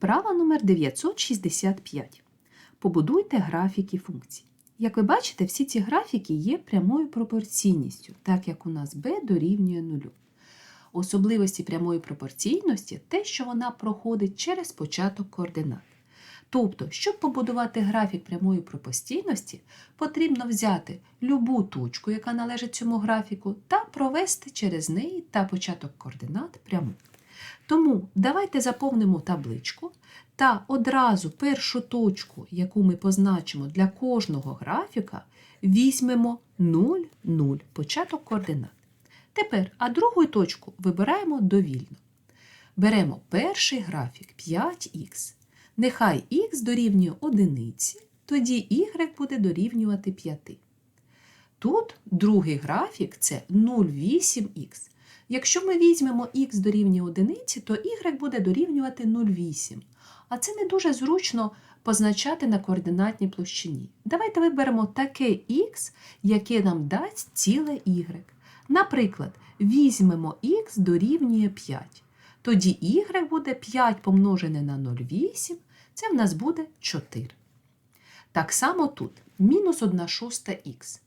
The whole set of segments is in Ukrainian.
Вправа номер 965. Побудуйте графіки функцій. Як ви бачите, всі ці графіки є прямою пропорційністю, так як у нас b дорівнює нулю. Особливості прямої пропорційності те, що вона проходить через початок координат. Тобто, щоб побудувати графік прямої пропорційності, потрібно взяти любу точку, яка належить цьому графіку, та провести через неї та початок координат пряму. Тому давайте заповнимо табличку та одразу першу точку, яку ми позначимо для кожного графіка, візьмемо 0, 0, початок координат. Тепер, а другу точку вибираємо довільно. Беремо перший графік 5х. Нехай х дорівнює 1, тоді y буде дорівнювати 5. Тут другий графік це 0,8х. Якщо ми візьмемо х дорівнює 1, то y буде дорівнювати 0,8. А це не дуже зручно позначати на координатній площині. Давайте виберемо таке х, яке нам дасть ціле y. Наприклад, візьмемо х дорівнює 5. Тоді y буде 5 помножене на 0,8, це в нас буде 4. Так само тут мінус 1 шоста х.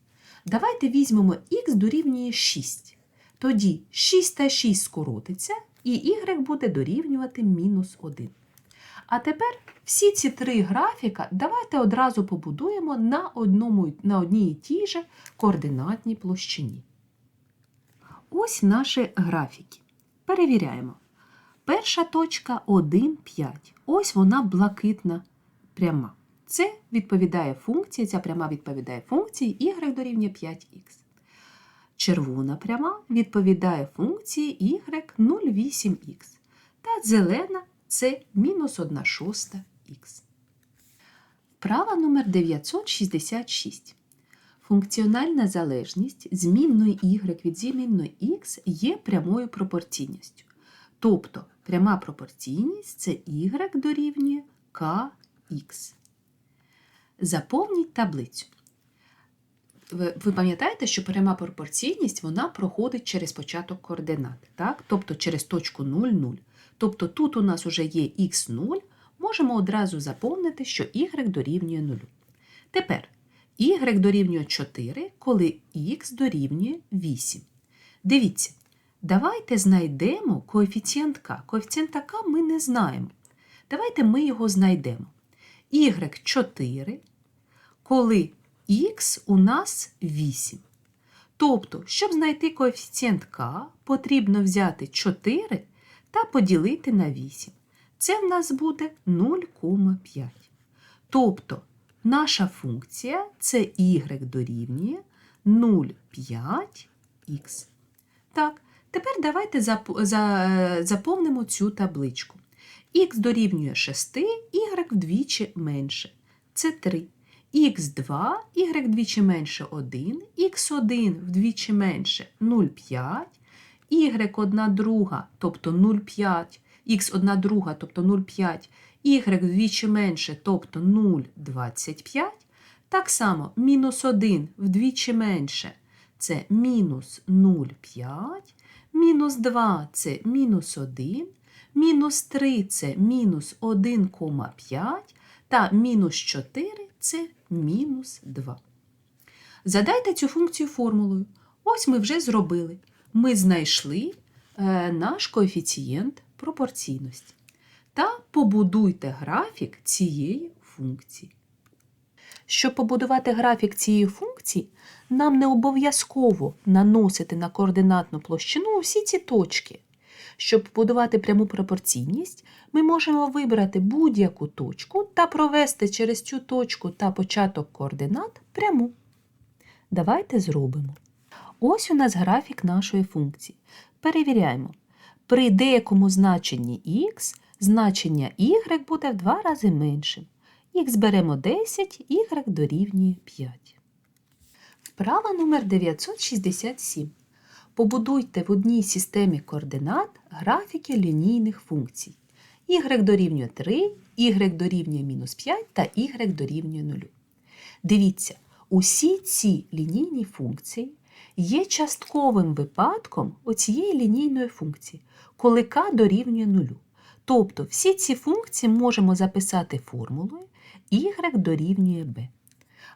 Давайте візьмемо х дорівнює 6. Тоді 6 та 6 скоротиться, і y буде дорівнювати мінус 1. А тепер всі ці три графіка давайте одразу побудуємо на, одному, на одній і тій же координатній площині. Ось наші графіки. Перевіряємо. Перша точка 1, 5. Ось вона блакитна пряма. Це відповідає функції, ця пряма відповідає функції y дорівнює 5х. Червона пряма відповідає функції y 0,8х. Та зелена це мінус 1 шоста х. Вправа номер 966. Функціональна залежність змінної y від змінної x є прямою пропорційністю. Тобто пряма пропорційність це y дорівнює kx. Заповніть таблицю. Ви, ви пам'ятаєте, що пряма пропорційність вона проходить через початок координат, так? тобто через точку 0, 0. Тобто тут у нас вже є х0, можемо одразу заповнити, що y дорівнює 0. Тепер y дорівнює 4, коли х дорівнює 8. Дивіться, давайте знайдемо коефіцієнт k. Коефіцієнт k ми не знаємо. Давайте ми його знайдемо. y 4, коли х у нас 8. Тобто, щоб знайти коефіцієнт k, потрібно взяти 4 та поділити на 8. Це в нас буде 0,5. Тобто, наша функція це y дорівнює 0,5х. Так, тепер давайте заповнимо цю табличку. х дорівнює 6, y вдвічі менше. Це 3. Х2, y вдвічі менше 1, х1 вдвічі менше 0,5, y1 друга, тобто 0,5, х1 друга, тобто 0,5, y вдвічі менше, тобто 0,25. Так само мінус 1 вдвічі менше це мінус 0,5, мінус 2 це мінус 1, мінус 3 це мінус 1,5 та мінус 4 це мінус 2. Задайте цю функцію формулою. Ось ми вже зробили. Ми знайшли е, наш коефіцієнт пропорційності. Та побудуйте графік цієї функції. Щоб побудувати графік цієї функції, нам не обов'язково наносити на координатну площину усі ці точки. Щоб побудувати пряму пропорційність, ми можемо вибрати будь-яку точку та провести через цю точку та початок координат пряму. Давайте зробимо. Ось у нас графік нашої функції. Перевіряємо. При деякому значенні х значення y буде в два рази меншим. Х беремо 10, y дорівнює 5. Вправа номер 967. Побудуйте в одній системі координат графіки лінійних функцій. y дорівнює 3, y дорівнює мінус 5 та y дорівнює 0. Дивіться, усі ці лінійні функції є частковим випадком оцієї лінійної функції, коли k дорівнює 0. Тобто всі ці функції можемо записати формулою y дорівнює b.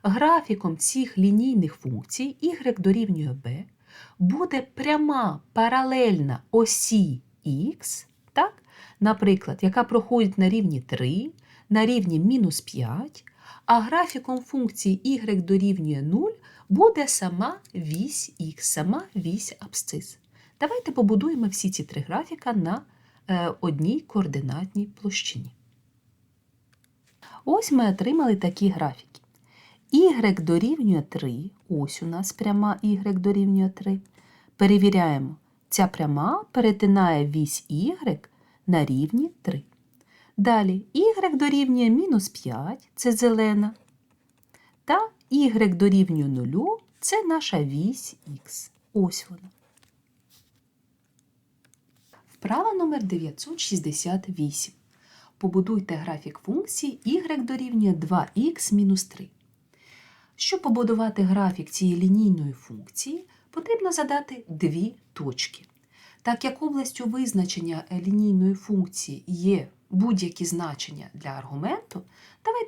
Графіком цих лінійних функцій y дорівнює b буде пряма паралельна осі х, так? наприклад, яка проходить на рівні 3, на рівні мінус 5, а графіком функції y дорівнює 0 буде сама вісь х, сама вісь абсцис. Давайте побудуємо всі ці три графіка на е, одній координатній площині. Ось ми отримали такі графіки. Y дорівнює 3, ось у нас пряма y дорівнює 3. Перевіряємо, ця пряма перетинає вісь y на рівні 3. Далі y дорівнює мінус 5, це зелена. Та y дорівнює 0, це наша вісь х. Ось вона. Вправа номер 968. Побудуйте графік функції y дорівнює 2х мінус 3. Щоб побудувати графік цієї лінійної функції, потрібно задати дві точки. Так як областю визначення лінійної функції є будь-які значення для аргументу,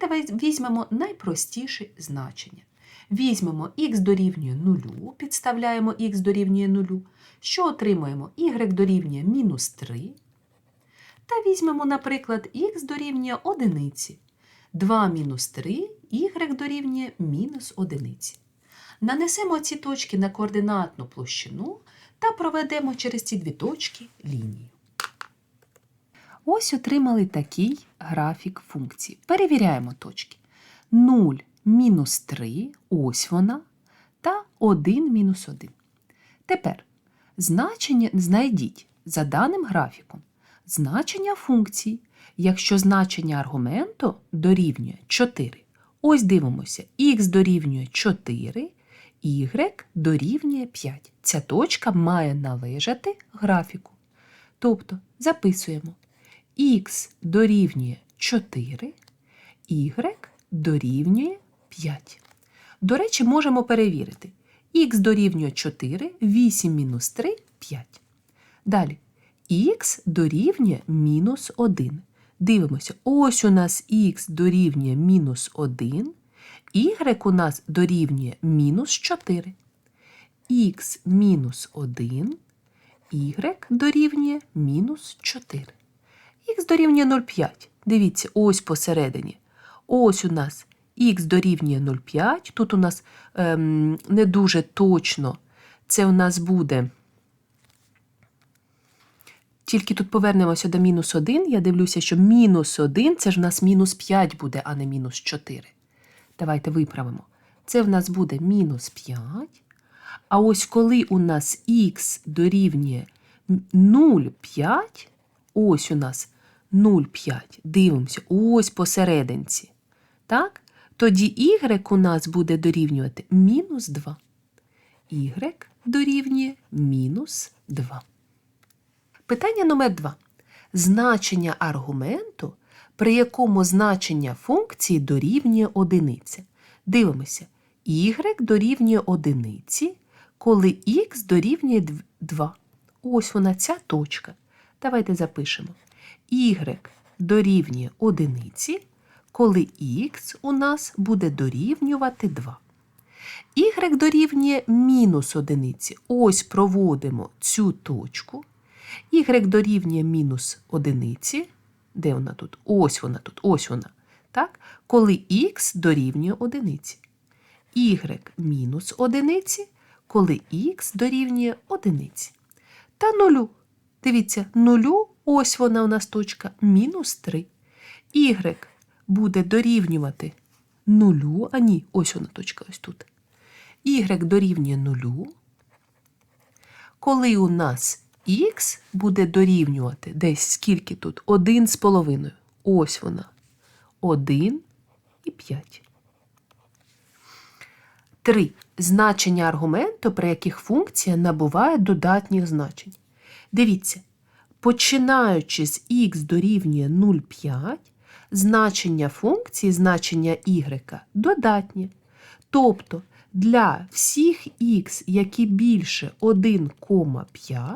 давайте візьмемо найпростіше значення. Візьмемо х дорівнює 0, підставляємо х дорівнює 0, що отримаємо y дорівнює мінус 3. Та візьмемо, наприклад, х дорівнює 1. 2 мінус 3, y дорівнює мінус 1. Нанесемо ці точки на координатну площину та проведемо через ці дві точки лінію. Ось отримали такий графік функції. Перевіряємо точки. 0 мінус 3, ось вона, та 1 мінус 1. Тепер значення знайдіть за даним графіком значення функції, якщо значення аргументу дорівнює 4. Ось дивимося, х дорівнює 4, y дорівнює 5. Ця точка має належати графіку. Тобто записуємо х дорівнює 4, y дорівнює 5. До речі, можемо перевірити. х дорівнює 4, 8 мінус 3 5. Далі х дорівнює мінус 1. Дивимося, ось у нас х дорівнює мінус 1, y у нас дорівнює мінус 4. х мінус 1, y дорівнює мінус 4. Х дорівнює 0,5. Дивіться, ось посередині. Ось у нас х дорівнює 0,5. Тут у нас ем, не дуже точно. Це у нас буде. Тільки тут повернемося до мінус 1. Я дивлюся, що мінус 1 це ж у нас мінус 5 буде, а не мінус 4. Давайте виправимо. Це в нас буде мінус 5. А ось коли у нас х дорівнює 0,5, ось у нас 0,5. Дивимося, ось посерединці. Так? Тоді y у нас буде дорівнювати мінус 2. y дорівнює мінус 2. Питання номер 2. Значення аргументу, при якому значення функції дорівнює одиниці. Дивимося, y дорівнює одиниці, коли х дорівнює 2. Ось вона ця точка. Давайте запишемо. y дорівнює одиниці, коли х у нас буде дорівнювати 2. y дорівнює мінус одиниці. Ось проводимо цю точку. Y дорівнює мінус одиниці. Де вона тут? Ось вона тут, ось вона. Так? Коли х дорівнює одиниці. y мінус одиниці, коли х дорівнює одиниці. Та нулю. Дивіться, нулю, ось вона у нас точка, мінус 3. Y буде дорівнювати нулю, а ні, ось вона точка, ось тут. Y дорівнює нулю. Коли у нас х буде дорівнювати десь скільки тут? 1 з половиною. Ось вона. 1 і 5. 3. Значення аргументу, при яких функція набуває додатніх значень. Дивіться, починаючи з х дорівнює 0,5, значення функції, значення y додатнє. Тобто для всіх х, які більше 1,5,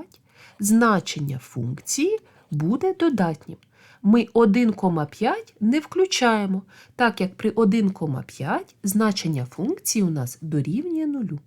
значення функції буде додатнім. ми 1,5 не включаємо, так як при 1,5 значення функції у нас дорівнює нулю.